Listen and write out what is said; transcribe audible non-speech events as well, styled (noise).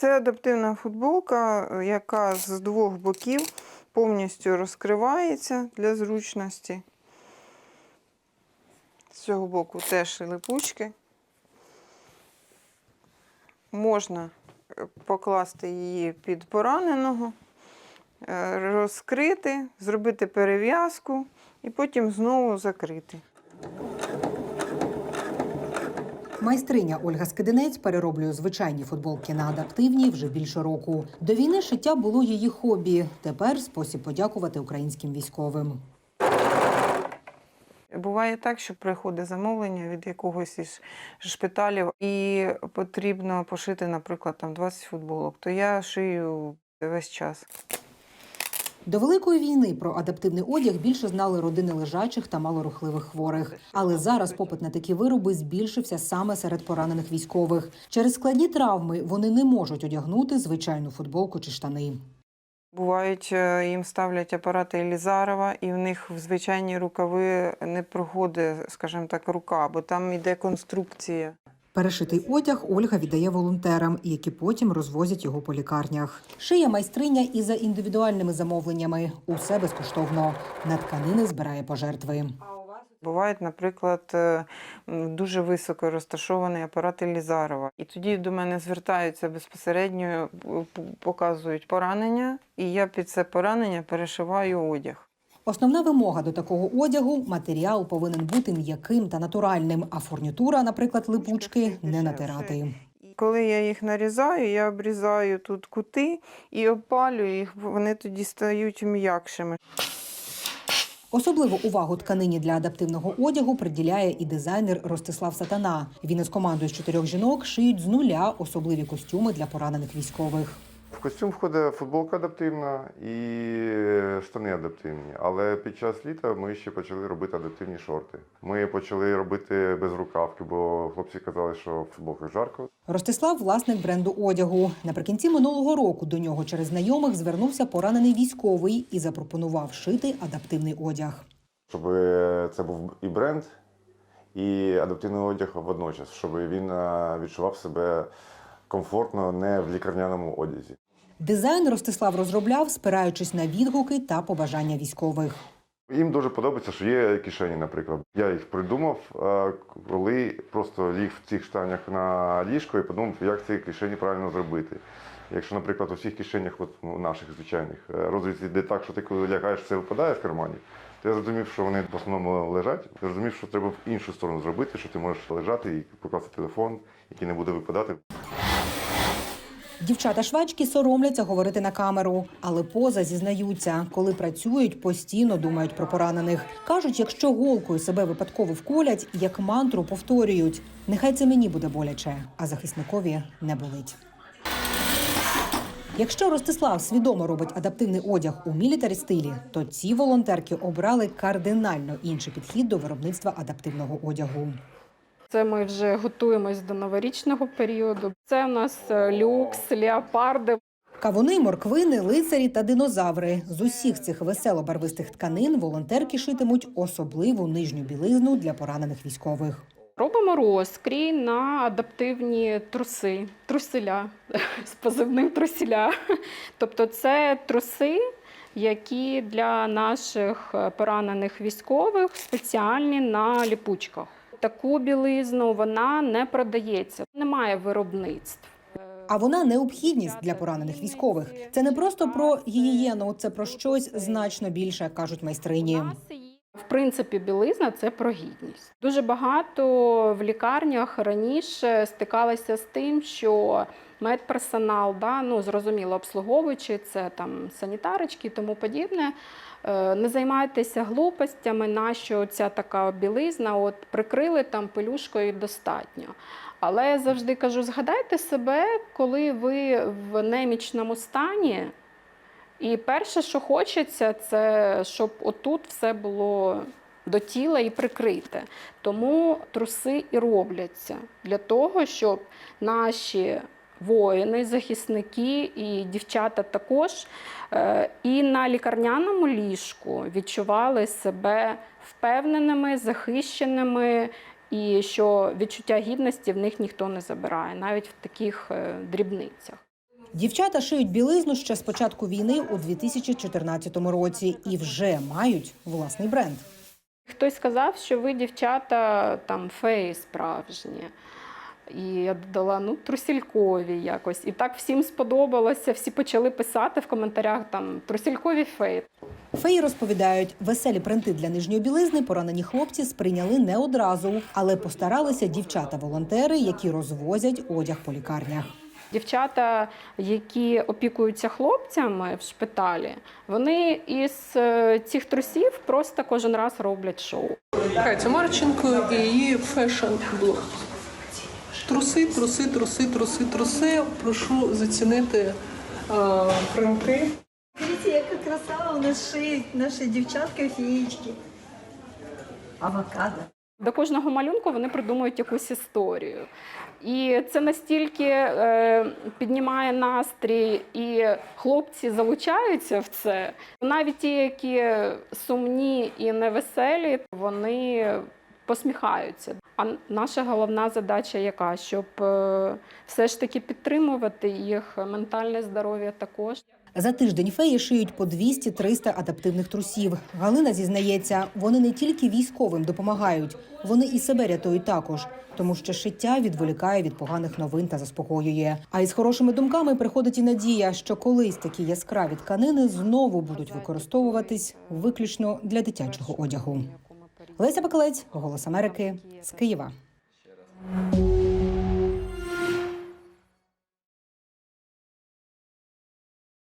Це адаптивна футболка, е, яка з двох боків повністю розкривається для зручності. З цього боку теж липучки. Можна е, покласти її під пораненого, е, розкрити, зробити перев'язку і потім знову закрити. Майстриня Ольга Скидинець перероблює звичайні футболки на адаптивні вже більше року. До війни шиття було її хобі. Тепер спосіб подякувати українським військовим. Буває так, що приходить замовлення від якогось із шпиталів, і потрібно пошити, наприклад, там 20 футболок, то я шию весь час. До великої війни про адаптивний одяг більше знали родини лежачих та малорухливих хворих. Але зараз попит на такі вироби збільшився саме серед поранених військових. Через складні травми вони не можуть одягнути звичайну футболку чи штани. Бувають, е, їм ставлять апарати Елізарова, і в них в звичайні рукави не проходить, скажімо так, рука, бо там йде конструкція. Перешитий одяг Ольга віддає волонтерам, які потім розвозять його по лікарнях. Шиє майстриня і за індивідуальними замовленнями. Усе безкоштовно. На тканини збирає пожертви. Бувають, наприклад, е, дуже високо розташований апарат Елізарова. І тоді до мене звертаються безпосередньо, показують поранення, і я під це поранення перешиваю одяг. Основна вимога до такого одягу матеріал повинен бути м'яким та натуральним, а фурнітура, наприклад, липучки, не натирати. Коли я їх нарізаю, я обрізаю тут кути і опалюю їх, вони тоді стають м'якшими. Особливу увагу тканині для адаптивного одягу приділяє і дизайнер Ростислав Сатана. Він із командою з чотирьох жінок шиють з нуля особливі костюми для поранених військових. В костюм входить футболка адаптивна і штани адаптивні. Але під час літа ми ще почали робити адаптивні шорти. Ми почали робити без рукавки, бо хлопці казали, що в футболках жарко. Ростислав власник бренду одягу. Наприкінці минулого року до нього через знайомих звернувся поранений військовий і запропонував шити адаптивний одяг. Щоб це був і бренд, і адаптивний одяг водночас, щоб він е, відчував себе комфортно не в лікарняному одязі. Дизайн Ростислав розробляв, спираючись на відгуки та побажання військових. Їм дуже подобається, що є кишені, наприклад. Я їх придумав, коли просто ліг в цих штанях на ліжко і подумав, як ці кишені правильно зробити. Якщо, наприклад, у всіх кишенях, от, ну, наших звичайних, е, розріз йде так, що ти коли лягаєш, все випадає з карманів, то я зрозумів, що вони в основному лежать. Зрозумів, що треба в іншу сторону зробити, що ти можеш лежати і покласти телефон, який не буде випадати. Дівчата швачки соромляться говорити на камеру, але поза зізнаються, коли працюють, постійно думають про поранених. кажуть, якщо голкою себе випадково вколять, як мантру повторюють: нехай це мені буде боляче, а захисникові не болить. Якщо Ростислав свідомо робить адаптивний одяг у мілітарі стилі, то ці волонтерки обрали кардинально інший підхід до виробництва адаптивного одягу. Це ми вже готуємось до новорічного періоду. Це у нас е, люкс, леопарди. Кавуни, морквини, лицарі та динозаври. З усіх цих весело-барвистих тканин волонтерки шитимуть особливу нижню білизну для поранених військових. Робимо розкрій на адаптивні труси, труселя (laughs) з позивним трусіля. Тобто це труси, які для наших е, поранених військових спеціальні на ліпучках. Таку білизну вона не продається, немає виробництв. А вона необхідність для поранених військових. Це не просто про гігієну, це про щось значно більше, кажуть майстрині. В принципі, білизна це про гідність. Дуже багато в лікарнях раніше стикалися з тим, що медперсонал, да, ну зрозуміло, обслуговуючи це там санітарочки і тому подібне. е, Не займайтеся глупостями, нащо ця така білизна, от прикрили там пелюшкою достатньо. Але я завжди кажу: згадайте себе, коли ви в немічному стані, і перше, що хочеться, це щоб отут все було до тіла і прикрите. Тому труси і робляться для того, щоб наші воїни, захисники і дівчата також е, і на лікарняному ліжку відчували себе впевненими, захищеними. І що відчуття гідності в них ніхто не забирає, навіть в таких е, дрібницях. Дівчата шиють білизну ще з початку війни у 2014 році і вже мають власний бренд. Хтось сказав, що ви, дівчата, там феї справжні. І я додала ну трусількові якось. І так всім сподобалося. Всі почали писати в коментарях там трусількові феї. Феї розповідають, веселі принти для нижньої білизни поранені хлопці сприйняли не одразу, але постаралися дівчата-волонтери, які розвозять одяг по лікарнях. Дівчата, які опікуються хлопцями в шпиталі, вони із е, цих трусів просто кожен раз роблять шоу. Катя Марченко і її фешн-блог. Труси, труси, труси, труси, труси. Прошу зацінити е, принти. Дивіться, яка краса у нас шиють наші дівчатка-фієчки. Авокадо. До кожного малюнку вони придумують якусь історію. І це настільки е, піднімає настрій, і хлопці залучаються в це. Навіть ті, які сумні і невеселі, вони посміхаються. А наша головна задача яка? Щоб е, все ж таки підтримувати їх ментальне здоров'я також. За тиждень феї шиють по 200-300 адаптивних трусів. Галина зізнається, вони не тільки військовим допомагають, вони і себе рятують також, тому що шиття відволікає від поганих новин та заспокоює. А із хорошими думками приходить і надія, що колись такі яскраві тканини знову будуть використовуватись виключно для дитячого одягу. Леся Бакалець, Голос Америки з Києва.